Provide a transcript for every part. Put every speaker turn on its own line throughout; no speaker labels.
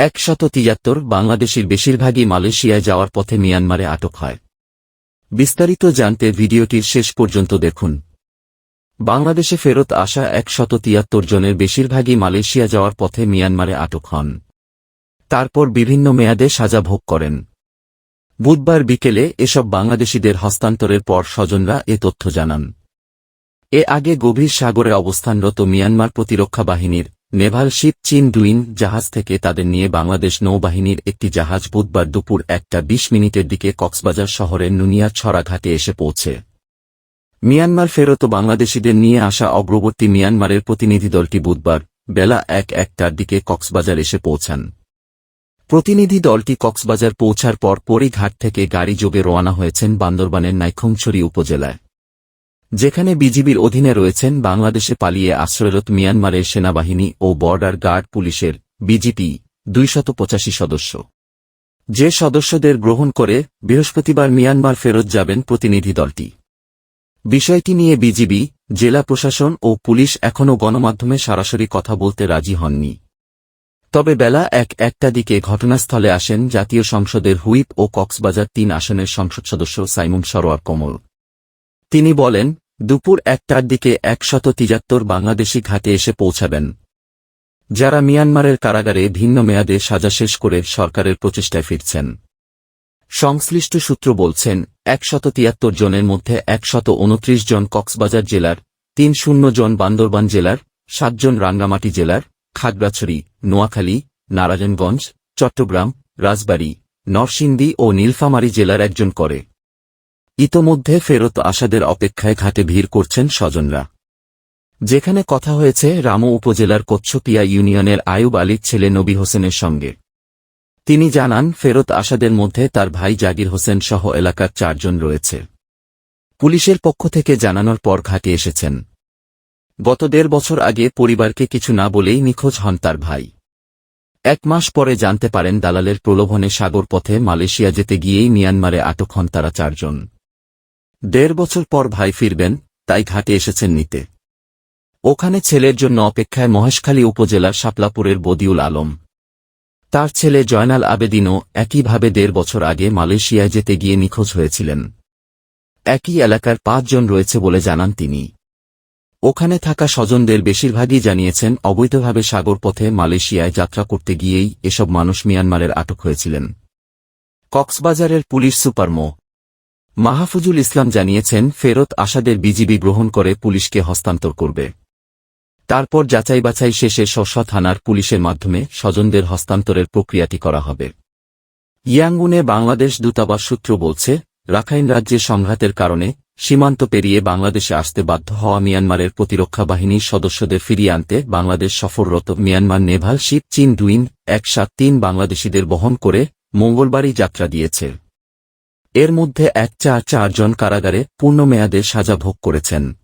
একশত তিয়াত্তর বাংলাদেশের বেশিরভাগই মালয়েশিয়ায় যাওয়ার পথে মিয়ানমারে আটক হয়। বিস্তারিত জানতে ভিডিওটির শেষ পর্যন্ত দেখুন। বাংলাদেশে ফেরত আসা একশত তিয়াত্তর জনের বেশিরভাগই মালয়েশিয়া যাওয়ার পথে মিয়ানমারে আটক হন। তারপর বিভিন্ন মেয়াদে সাজা ভোগ করেন। বুধবার বিকেলে এসব বাংলাদেশিদের হস্তান্তরের পর স্বজনরা এ তথ্য জানান। এ আগে গভীর সাগরে অবস্থানরত মিয়ানমার প্রতিরক্ষা বাহিনীর নেভাল শিপ চীন ডুইন জাহাজ থেকে তাদের নিয়ে বাংলাদেশ নৌবাহিনীর একটি জাহাজ বুধবার দুপুর একটা বিশ মিনিটের দিকে কক্সবাজার শহরের নুনিয়া ছড়া ঘাটে এসে পৌঁছে। মিয়ানমার ফেরত বাংলাদেশিদের নিয়ে আসা অগ্রবর্তী মিয়ানমারের প্রতিনিধি দলটি বুধবার বেলা এক একটার দিকে কক্সবাজার এসে পৌঁছান। প্রতিনিধি দলটি কক্সবাজার পৌঁছার পর পরই ঘাট থেকে গাড়ি যোগে রওনা হয়েছেন বান্দরবানের নাইখংছড়ি উপজেলায়। যেখানে বিজিবির অধীনে রয়েছেন বাংলাদেশে পালিয়ে আশ্রয়রত মিয়ানমারের সেনাবাহিনী ও বর্ডার গার্ড পুলিশের বিজিপি দুইশত পঁচাশি সদস্য। যে সদস্যদের গ্রহণ করে বৃহস্পতিবার মিয়ানমার ফেরত যাবেন প্রতিনিধি দলটি। বিষয়টি নিয়ে বিজিবি, জেলা প্রশাসন ও পুলিশ এখনও গণমাধ্যমে সরাসরি কথা বলতে রাজি হননি। তবে বেলা এক একটা দিকে ঘটনাস্থলে আসেন জাতীয় সংসদের হুইপ ও কক্সবাজার তিন আসনের সংসদ সদস্য সাইমুম সরোয়ার কমল। তিনি বলেন দুপুর একটার দিকে একশত তিরাত্তর বাংলাদেশি ঘাটে এসে পৌঁছাবেন। যারা মিয়ানমারের কারাগারে ভিন্ন মেয়াদে সাজা শেষ করে সরকারের প্রচেষ্টায় ফিরছেন। সংশ্লিষ্ট সূত্র বলছেন, একশত তিয়াত্তর জনের মধ্যে একশত উনত্রিশ জন কক্সবাজার জেলার, তিন শূন্য জন বান্দরবান জেলার সাতজন রাঙ্গামাটি জেলার, খাগড়াছড়ি, নোয়াখালী, নারায়ণগঞ্জ, চট্টগ্রাম, রাজবাড়ী, নরসিংদী ও নীলফামারী জেলার একজন করে। ইতোমধ্যে ফেরত আসাদের অপেক্ষায় ঘাটে ভিড় করছেন স্বজনরা। যেখানে কথা হয়েছে, রামু উপজেলার কচ্ছপিয়া ইউনিয়নের আয়ুব আলীর ছেলে নবী হোসেনের সঙ্গে। তিনি জানান, ফেরত আসাদের মধ্যে তার ভাই জাগির হোসেন সহ এলাকার চারজন রয়েছে। পুলিশের পক্ষ থেকে জানানোর পর ঘাটে এসেছেন। গত দেড় বছর আগে পরিবারকে কিছু না বলেই নিখোঁজ হন তার ভাই। এক মাস পরে জানতে পারেন, দালালের প্রলোভনে সাগর পথে মালয়েশিয়া যেতে গিয়েই মিয়ানমারে আটক হন তারা চারজন। দেড় বছর পর ভাই ফিরবেন, তাই ঘাটে এসেছেন নিতে। ওখানে ছেলের জন্য অপেক্ষায় মহেশখালী উপজেলার শাপলাপুরের বদিউল আলম। তার ছেলে জয়নাল আবেদিনও একইভাবে দেড় বছর আগে মালয়েশিয়ায় যেতে গিয়ে নিখোঁজ হয়েছিলেন। একই এলাকার পাঁচজন রয়েছে বলে জানান তিনি। ওখানে থাকা স্বজনদের বেশিরভাগই জানিয়েছেন, অবৈধভাবে সাগরপথে মালয়েশিয়ায় যাত্রা করতে গিয়েই এসব মানুষ মিয়ানমারের আটক হয়েছিলেন। কক্সবাজারের পুলিশ সুপার মো. মাহফুজুল ইসলাম জানিয়েছেন, ফেরত আসাদের বিজিবি গ্রহণ করে পুলিশকে হস্তান্তর করবে। তারপর যাচাই বাছাই শেষে স্ব থানার পুলিশের মাধ্যমে স্বজনদের হস্তান্তরের প্রক্রিয়াটি করা হবে। ইয়াঙ্গুনে বাংলাদেশ দূতাবাস সূত্র বলছে, রাখাইন রাজ্যের সংঘাতের কারণে সীমান্ত পেরিয়ে বাংলাদেশে আসতে বাধ্য হওয়া মিয়ানমারের প্রতিরক্ষা বাহিনীর সদস্যদের ফিরিয়ে আনতে বাংলাদেশ সফররত মিয়ানমার নেভাল শিপ চীন ডুইন এক সাত তিন বাংলাদেশিদের বহন করে মঙ্গলবারই যাত্রা দিয়েছে। এর মধ্যে এক চার চারজন কারাগারে পূর্ণমেয়াদে সাজা ভোগ করেছেন।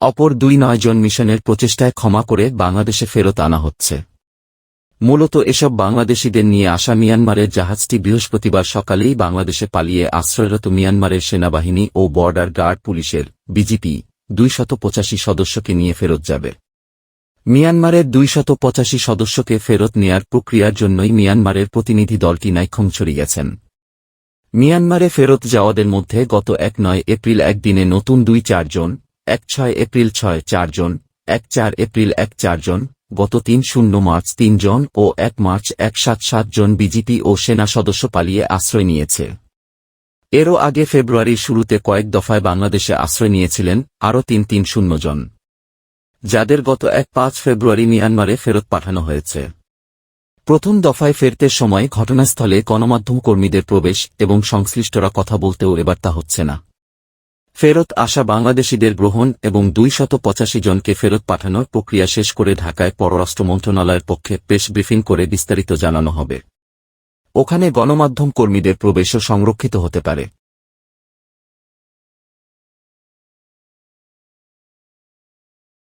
অপর দুই নয়জন মিশনের প্রচেষ্টায় ক্ষমা করে বাংলাদেশে ফেরত আনা হচ্ছে। মূলত এসব বাংলাদেশিদের নিয়ে আসা মিয়ানমারের জাহাজটি বৃহস্পতিবার সকালেই বাংলাদেশে পালিয়ে আশ্রয়রত মিয়ানমারের সেনাবাহিনী ও বর্ডার গার্ড পুলিশের বিজিপি দুইশত পঁচাশি সদস্যকে নিয়ে ফেরত যাবে। মিয়ানমারের দুইশত পঁচাশি সদস্যকে ফেরত নেয়ার প্রক্রিয়ার জন্যই মিয়ানমারের প্রতিনিধি দলটি নাইখংছড়ি গেছেন। মিয়ানমারে ফেরত যাওয়াদের মধ্যে গত এক নয় এপ্রিল একদিনে নতুন দুই চারজন, এক ছয় এপ্রিল ছয় চারজন, এক চার এপ্রিল এক চারজন, গত তিন শূন্য মার্চ তিনজন ও এক মার্চ এক সাত সাত জন বিজিপি ও সেনা সদস্য পালিয়ে আশ্রয় নিয়েছে। এরও আগে ফেব্রুয়ারির শুরুতে কয়েক দফায় বাংলাদেশে আশ্রয় নিয়েছিলেন আরও তিন তিন শূন্য জন। যাদের গত এক পাঁচ ফেব্রুয়ারি মিয়ানমারে ফেরত পাঠানো হয়েছে। প্রথম দফায় ফেরতে সময় ঘটনাস্থলে গণমাধ্যম কর্মীদের প্রবেশ এবং সংশ্লিষ্টরা কথা বলতেও এবার তা হচ্ছে না। ফেরত আসা বাংলাদেশিদের গ্রহণ এবং দুইশত পঁচাশি জনকে ফেরত পাঠানোর প্রক্রিয়া শেষ করে ঢাকায় পররাষ্ট্র মন্ত্রণালয়ের পক্ষে প্রেস ব্রিফিং করে বিস্তারিত জানানো হবে। ওখানে গণমাধ্যম কর্মীদের প্রবেশও সংরক্ষিত হতে পারে।